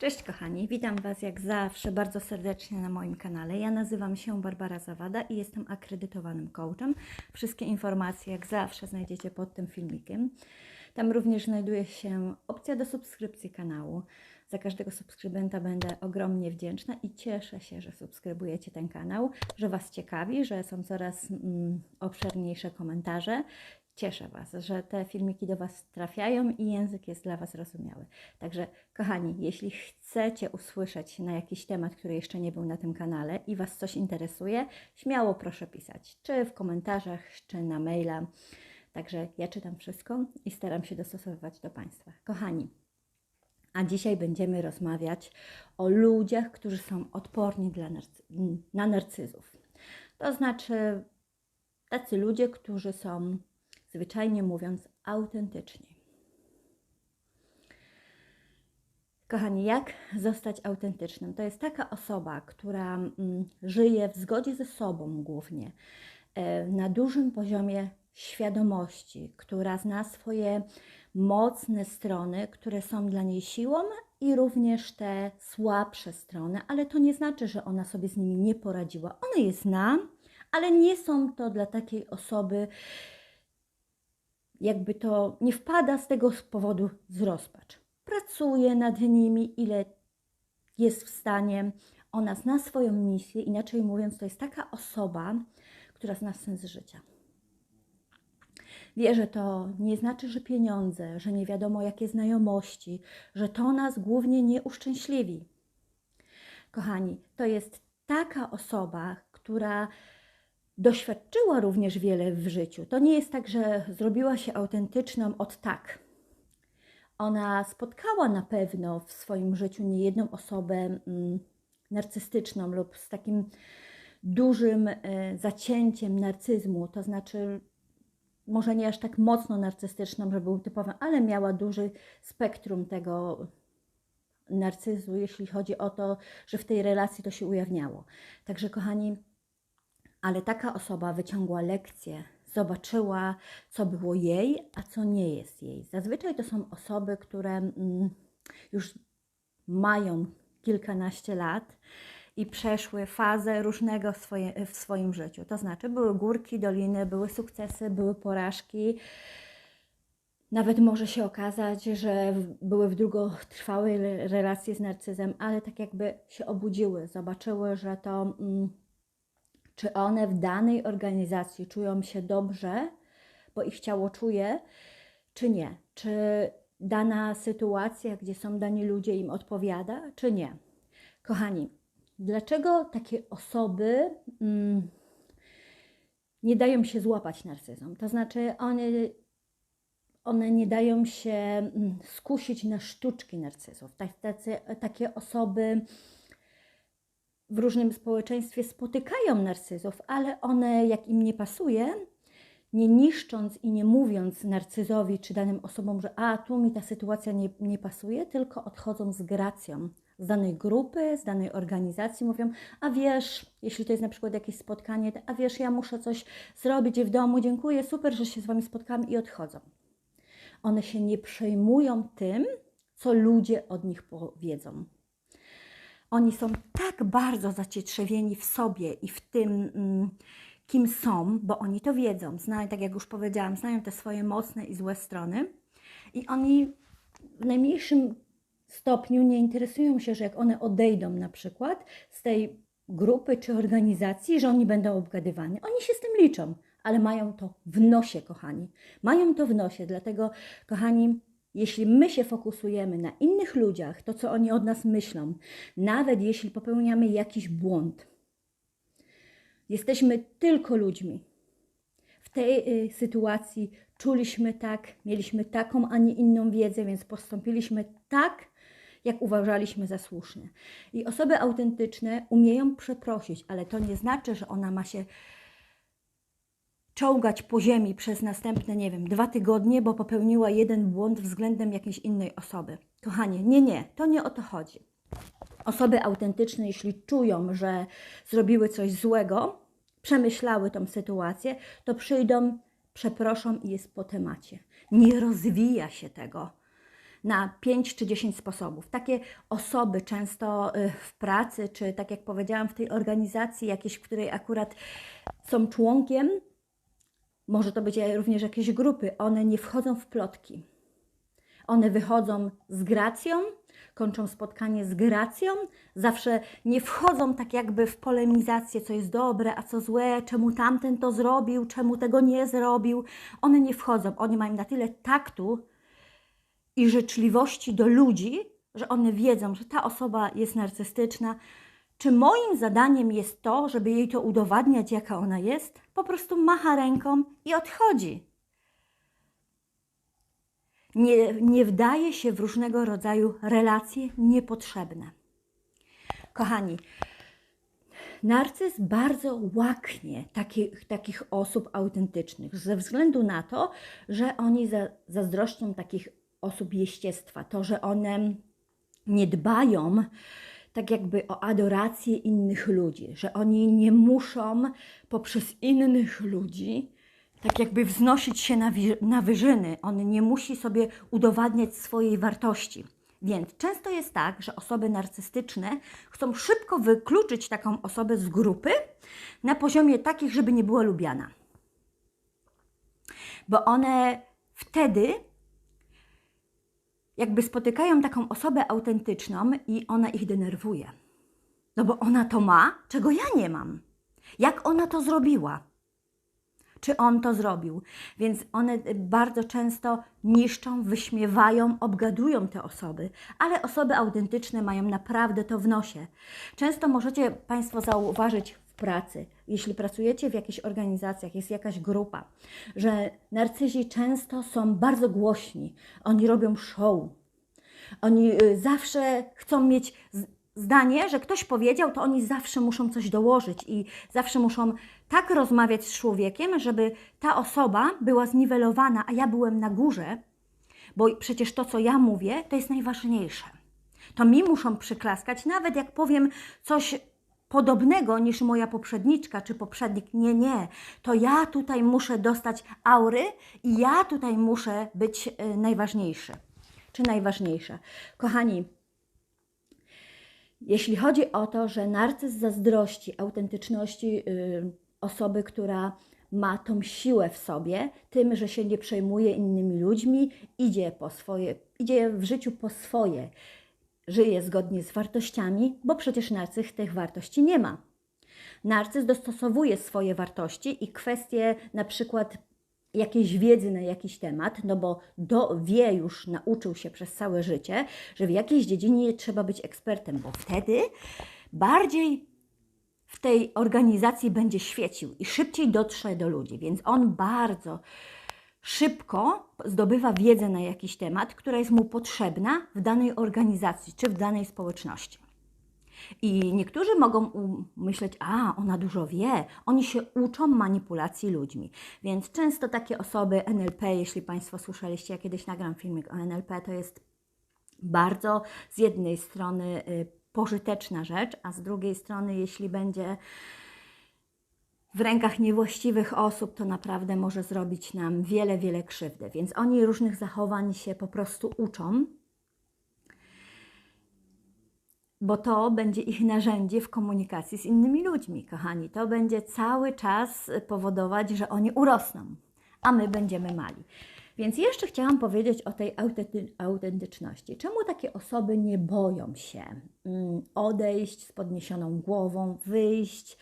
Cześć kochani, witam Was jak zawsze bardzo serdecznie na moim kanale. Ja nazywam się Barbara Zawada i jestem akredytowanym coachem. Wszystkie informacje jak zawsze znajdziecie pod tym filmikiem. Tam również znajduje się opcja do subskrypcji kanału. Za każdego subskrybenta będę ogromnie wdzięczna i cieszę się, że subskrybujecie ten kanał, że Was ciekawi, że są coraz mm, obszerniejsze komentarze. Cieszę Was, że te filmiki do Was trafiają i język jest dla Was zrozumiały. Także, kochani, jeśli chcecie usłyszeć na jakiś temat, który jeszcze nie był na tym kanale i Was coś interesuje, śmiało proszę pisać, czy w komentarzach, czy na maila. Także ja czytam wszystko i staram się dostosowywać do Państwa. Kochani, a dzisiaj będziemy rozmawiać o ludziach, którzy są odporni dla narcy- na narcyzów. To znaczy tacy ludzie, którzy są zwyczajnie mówiąc autentyczni. Kochani, jak zostać autentycznym? To jest taka osoba, która mm, żyje w zgodzie ze sobą głównie, e, na dużym poziomie świadomości, która zna swoje mocne strony, które są dla niej siłą i również te słabsze strony, ale to nie znaczy, że ona sobie z nimi nie poradziła. Ona je zna, ale nie są to dla takiej osoby, jakby to nie wpada z tego powodu z rozpacz. Pracuje nad nimi, ile jest w stanie. Ona zna swoją misję, inaczej mówiąc, to jest taka osoba, która zna sens życia. Wie, że to nie znaczy, że pieniądze, że nie wiadomo jakie znajomości, że to nas głównie nie uszczęśliwi. Kochani, to jest taka osoba, która doświadczyła również wiele w życiu. To nie jest tak, że zrobiła się autentyczną od tak. Ona spotkała na pewno w swoim życiu niejedną osobę mm, narcystyczną lub z takim dużym e, zacięciem narcyzmu, to znaczy może nie aż tak mocno narcystyczną, że był typowym, ale miała duży spektrum tego narcyzu, jeśli chodzi o to, że w tej relacji to się ujawniało. Także kochani, ale taka osoba wyciągła lekcję, zobaczyła, co było jej, a co nie jest jej. Zazwyczaj to są osoby, które mm, już mają kilkanaście lat i przeszły fazę różnego swoje, w swoim życiu. To znaczy, były górki, doliny, były sukcesy, były porażki. Nawet może się okazać, że były w długotrwałej relacji z narcyzem, ale tak jakby się obudziły, zobaczyły, że to. Mm, czy one w danej organizacji czują się dobrze, bo ich ciało czuje, czy nie. Czy dana sytuacja, gdzie są dani ludzie, im odpowiada, czy nie. Kochani, dlaczego takie osoby mm, nie dają się złapać narcyzom? To znaczy, one, one nie dają się mm, skusić na sztuczki narcyzów. Tak, tacy, takie osoby w różnym społeczeństwie spotykają narcyzów, ale one, jak im nie pasuje, nie niszcząc i nie mówiąc narcyzowi czy danym osobom, że a tu mi ta sytuacja nie, nie pasuje, tylko odchodzą z gracją z danej grupy, z danej organizacji, mówią, a wiesz, jeśli to jest na przykład jakieś spotkanie, a wiesz, ja muszę coś zrobić w domu, dziękuję, super, że się z Wami spotkałam i odchodzą. One się nie przejmują tym, co ludzie od nich powiedzą. Oni są tak bardzo zacietrzewieni w sobie i w tym, mm, kim są, bo oni to wiedzą. Znają, tak jak już powiedziałam, znają te swoje mocne i złe strony. I oni w najmniejszym stopniu nie interesują się, że jak one odejdą na przykład z tej grupy czy organizacji, że oni będą obgadywani. Oni się z tym liczą, ale mają to w nosie, kochani. Mają to w nosie, dlatego, kochani, jeśli my się fokusujemy na innych ludziach, to co oni od nas myślą, nawet jeśli popełniamy jakiś błąd, jesteśmy tylko ludźmi. W tej y, sytuacji czuliśmy tak, mieliśmy taką, a nie inną wiedzę, więc postąpiliśmy tak, jak uważaliśmy za słuszne. I osoby autentyczne umieją przeprosić, ale to nie znaczy, że ona ma się czołgać po ziemi przez następne, nie wiem, dwa tygodnie, bo popełniła jeden błąd względem jakiejś innej osoby. Kochanie, nie, nie, to nie o to chodzi. Osoby autentyczne, jeśli czują, że zrobiły coś złego, przemyślały tą sytuację, to przyjdą, przeproszą i jest po temacie. Nie rozwija się tego. na 5 czy 10 sposobów. Takie osoby często y, w pracy, czy tak jak powiedziałam, w tej organizacji jakiejś, w której akurat są członkiem, może to być również jakieś grupy, one nie wchodzą w plotki. One wychodzą z gracją, kończą spotkanie z gracją, zawsze nie wchodzą tak jakby w polemizację, co jest dobre, a co złe, czemu tamten to zrobił, czemu tego nie zrobił. One nie wchodzą, one mają na tyle taktu i życzliwości do ludzi, że one wiedzą, że ta osoba jest narcystyczna. Czy moim zadaniem jest to, żeby jej to udowadniać, jaka ona jest? Po prostu macha ręką i odchodzi nie, nie wdaje się w różnego rodzaju relacje niepotrzebne. Kochani, narcyz bardzo łaknie takich, takich osób autentycznych, ze względu na to, że oni za, zazdroszczą takich osób jeściestwa, to, że one nie dbają tak jakby o adorację innych ludzi, że oni nie muszą poprzez innych ludzi tak jakby wznosić się na, na wyżyny. On nie musi sobie udowadniać swojej wartości. Więc często jest tak, że osoby narcystyczne chcą szybko wykluczyć taką osobę z grupy na poziomie takich, żeby nie była lubiana. Bo one wtedy jakby spotykają taką osobę autentyczną i ona ich denerwuje. No bo ona to ma, czego ja nie mam. Jak ona to zrobiła? czy on to zrobił. Więc one bardzo często niszczą, wyśmiewają, obgadują te osoby, ale osoby autentyczne mają naprawdę to w nosie. Często możecie Państwo zauważyć pracy, jeśli pracujecie w jakichś organizacjach, jest jakaś grupa, że narcyzi często są bardzo głośni, oni robią show. Oni y, zawsze chcą mieć zdanie, że ktoś powiedział, to oni zawsze muszą coś dołożyć i zawsze muszą tak rozmawiać z człowiekiem, żeby ta osoba była zniwelowana, a ja byłem na górze, bo przecież to, co ja mówię, to jest najważniejsze. To mi muszą przyklaskać, nawet jak powiem coś podobnego niż moja poprzedniczka czy poprzednik. Nie, nie. To ja tutaj muszę dostać aury i ja tutaj muszę być y, najważniejszy czy najważniejsza. Kochani, jeśli chodzi o to, że narcyz zazdrości autentyczności yy, osoby, która ma tą siłę w sobie, tym, że się nie przejmuje innymi ludźmi, idzie po swoje, idzie w życiu po swoje, żyje zgodnie z wartościami, bo przecież narcyz tych wartości nie ma. Narcyz dostosowuje swoje wartości i kwestie na przykład jakiejś wiedzy na jakiś temat, no bo do, wie już, nauczył się przez całe życie, że w jakiejś dziedzinie trzeba być ekspertem, bo wtedy bardziej w tej organizacji będzie świecił i szybciej dotrze do ludzi. Więc on bardzo szybko zdobywa wiedzę na jakiś temat, która jest mu potrzebna w danej organizacji czy w danej społeczności. I niektórzy mogą myśleć, a ona dużo wie, oni się uczą manipulacji ludźmi. Więc często takie osoby NLP, jeśli Państwo słyszeliście, ja kiedyś nagram filmik o NLP, to jest bardzo z jednej strony y, pożyteczna rzecz, a z drugiej strony, jeśli będzie w rękach niewłaściwych osób, to naprawdę może zrobić nam wiele, wiele krzywdy. Więc oni różnych zachowań się po prostu uczą bo to będzie ich narzędzie w komunikacji z innymi ludźmi, kochani. To będzie cały czas powodować, że oni urosną, a my będziemy mali. Więc jeszcze chciałam powiedzieć o tej autentyczności. Czemu takie osoby nie boją się mm, odejść z podniesioną głową, wyjść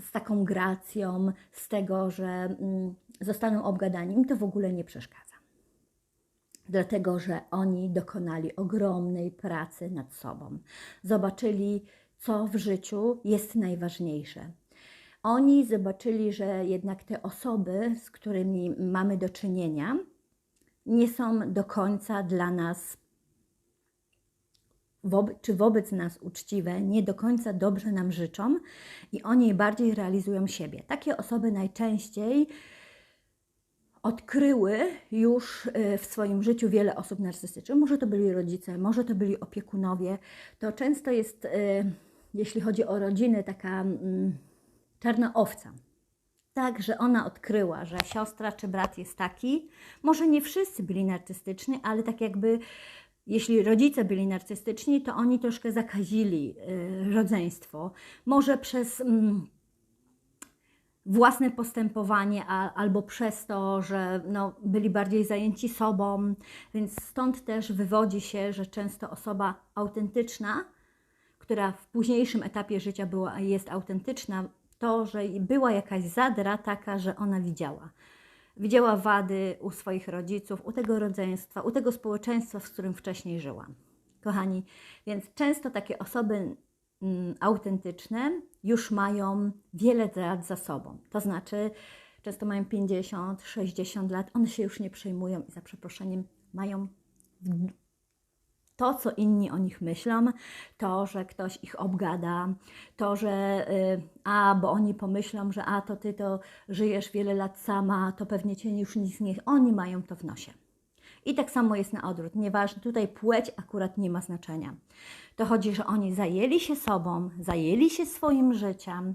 z taką gracją, z tego, że mm, zostaną obgadani? Im to w ogóle nie przeszkadza dlatego że oni dokonali ogromnej pracy nad sobą. Zobaczyli, co w życiu jest najważniejsze. Oni zobaczyli, że jednak te osoby, z którymi mamy do czynienia, nie są do końca dla nas, czy wobec nas uczciwe, nie do końca dobrze nam życzą i oni bardziej realizują siebie. Takie osoby najczęściej odkryły już e, w swoim życiu wiele osób narcystycznych. Może to byli rodzice, może to byli opiekunowie. To często jest, e, jeśli chodzi o rodziny, taka mm, czarna owca. Tak, że ona odkryła, że siostra czy brat jest taki. Może nie wszyscy byli narcystyczni, ale tak jakby jeśli rodzice byli narcystyczni, to oni troszkę zakazili y, rodzeństwo. Może przez mm, własne postępowanie, a, albo przez to, że no, byli bardziej zajęci sobą, więc stąd też wywodzi się, że często osoba autentyczna, która w późniejszym etapie życia była, jest autentyczna, to, że była jakaś zadra taka, że ona widziała. Widziała wady u swoich rodziców, u tego rodzeństwa, u tego społeczeństwa, w którym wcześniej żyła. Kochani, więc często takie osoby mm, autentyczne już mają wiele lat za sobą. To znaczy, często mają 50, 60 lat, one się już nie przejmują i za przeproszeniem mają to, co inni o nich myślą, to, że ktoś ich obgada, to, że y, a, bo oni pomyślą, że a, to ty to żyjesz wiele lat sama, to pewnie cię już nic nie... Oni mają to w nosie. I tak samo jest na odwrót. Nieważne, tutaj płeć akurat nie ma znaczenia. To chodzi, że oni zajęli się sobą, zajęli się swoim życiem,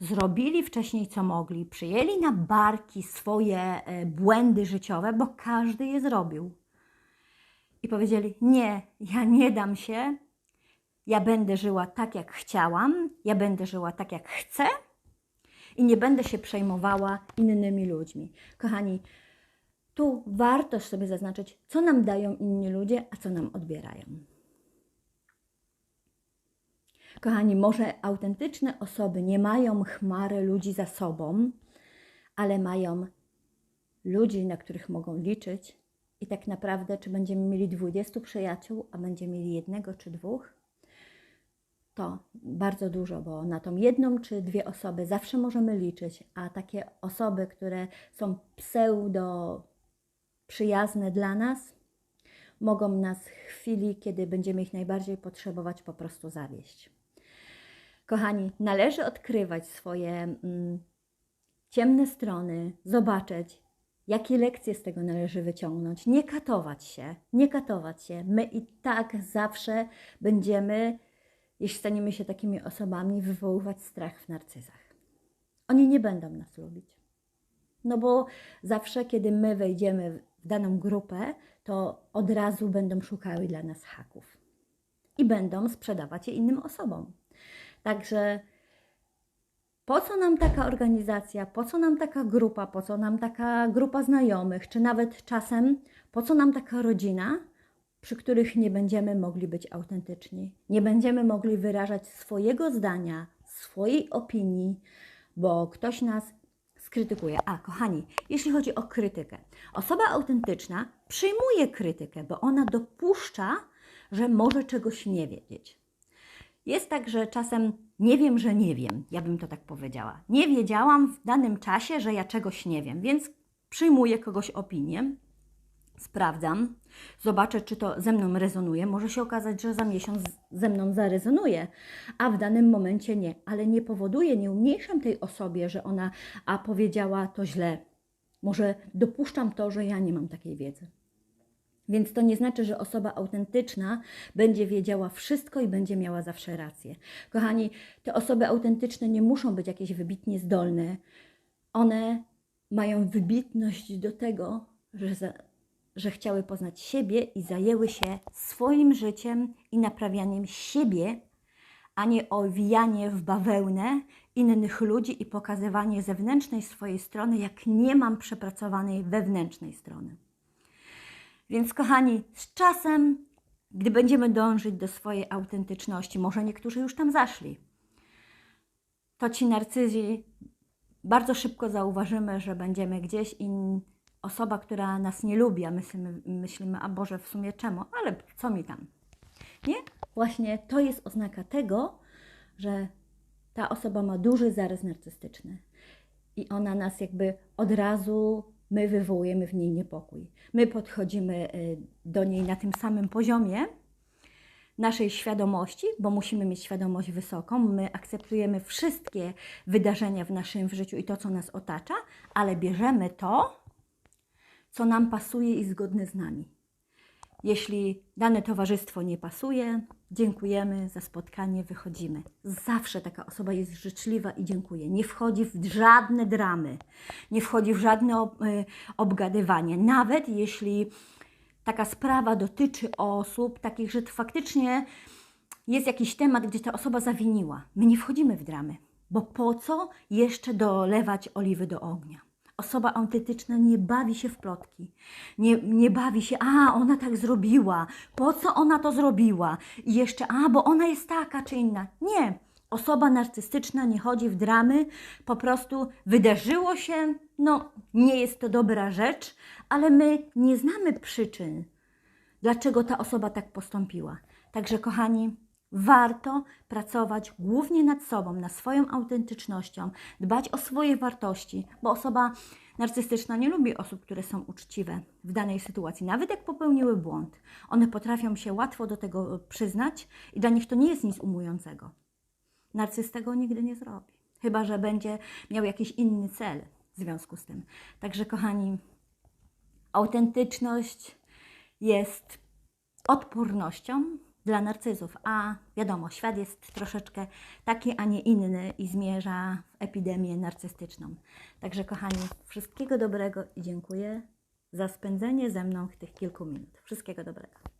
zrobili wcześniej co mogli, przyjęli na barki swoje e, błędy życiowe, bo każdy je zrobił i powiedzieli: Nie, ja nie dam się, ja będę żyła tak, jak chciałam, ja będę żyła tak, jak chcę i nie będę się przejmowała innymi ludźmi. Kochani, tu warto sobie zaznaczyć, co nam dają inni ludzie, a co nam odbierają. Kochani, może autentyczne osoby nie mają chmary ludzi za sobą, ale mają ludzi, na których mogą liczyć, i tak naprawdę, czy będziemy mieli 20 przyjaciół, a będziemy mieli jednego czy dwóch, to bardzo dużo, bo na tą jedną czy dwie osoby zawsze możemy liczyć, a takie osoby, które są pseudo przyjazne dla nas, mogą nas w chwili, kiedy będziemy ich najbardziej potrzebować, po prostu zawieść. Kochani, należy odkrywać swoje mm, ciemne strony, zobaczyć, Jakie lekcje z tego należy wyciągnąć? Nie katować się, nie katować się. My i tak zawsze będziemy, jeśli staniemy się takimi osobami, wywoływać strach w narcyzach. Oni nie będą nas lubić. No bo zawsze, kiedy my wejdziemy w daną grupę, to od razu będą szukały dla nas haków i będą sprzedawać je innym osobom. Także po co nam taka organizacja, po co nam taka grupa, po co nam taka grupa znajomych, czy nawet czasem po co nam taka rodzina, przy których nie będziemy mogli być autentyczni, nie będziemy mogli wyrażać swojego zdania, swojej opinii, bo ktoś nas skrytykuje. A, kochani, jeśli chodzi o krytykę, osoba autentyczna przyjmuje krytykę, bo ona dopuszcza, że może czegoś nie wiedzieć. Jest tak, że czasem nie wiem, że nie wiem, ja bym to tak powiedziała. Nie wiedziałam w danym czasie, że ja czegoś nie wiem, więc przyjmuję kogoś opinię, sprawdzam, zobaczę, czy to ze mną rezonuje. Może się okazać, że za miesiąc ze mną zarezonuje, a w danym momencie nie, ale nie powoduje, nie umniejszam tej osobie, że ona a powiedziała to źle. Może dopuszczam to, że ja nie mam takiej wiedzy. Więc to nie znaczy, że osoba autentyczna będzie wiedziała wszystko i będzie miała zawsze rację. Kochani, te osoby autentyczne nie muszą być jakieś wybitnie zdolne. One mają wybitność do tego, że, za, że chciały poznać siebie i zajęły się swoim życiem i naprawianiem siebie, a nie owijanie w bawełnę innych ludzi i pokazywanie zewnętrznej swojej strony, jak nie mam przepracowanej wewnętrznej strony. Więc kochani, z czasem, gdy będziemy dążyć do swojej autentyczności, może niektórzy już tam zaszli, to ci narcyzi bardzo szybko zauważymy, że będziemy gdzieś i osoba, która nas nie lubi, a myślimy, myślimy, a Boże, w sumie czemu, ale co mi tam? Nie? Właśnie to jest oznaka tego, że ta osoba ma duży zarys narcystyczny i ona nas jakby od razu my wywołujemy w niej niepokój. My podchodzimy y, do niej na tym samym poziomie naszej świadomości, bo musimy mieć świadomość wysoką. My akceptujemy wszystkie wydarzenia w naszym życiu i to, co nas otacza, ale bierzemy to, co nam pasuje i zgodne z nami. Jeśli dane towarzystwo nie pasuje, dziękujemy za spotkanie, wychodzimy. Zawsze taka osoba jest życzliwa i dziękuję. Nie wchodzi w żadne dramy, nie wchodzi w żadne y, obgadywanie. Nawet jeśli taka sprawa dotyczy osób takich, że faktycznie jest jakiś temat, gdzie ta osoba zawiniła. My nie wchodzimy w dramy, bo po co jeszcze dolewać oliwy do ognia? Osoba autentyczna nie bawi się w plotki, nie, nie bawi się, a ona tak zrobiła, po co ona to zrobiła? I jeszcze, a bo ona jest taka czy inna. Nie, osoba narcystyczna nie chodzi w dramy, po prostu wydarzyło się, no nie jest to dobra rzecz, ale my nie znamy przyczyn, dlaczego ta osoba tak postąpiła. Także, kochani, warto pracować głównie nad sobą, nad swoją autentycznością, dbać o swoje wartości, bo osoba narcystyczna nie lubi osób, które są uczciwe w danej sytuacji, nawet jak popełniły błąd. One potrafią się łatwo do tego przyznać i dla nich to nie jest nic umującego. Narcyz tego nigdy nie zrobi, chyba że będzie miał jakiś inny cel w związku z tym. Także, kochani, autentyczność jest odpornością dla narcyzów, a wiadomo, świat jest troszeczkę taki, a nie inny i zmierza w epidemię narcystyczną. Także, kochani, wszystkiego dobrego i dziękuję za spędzenie ze mną tych kilku minut. Wszystkiego dobrego.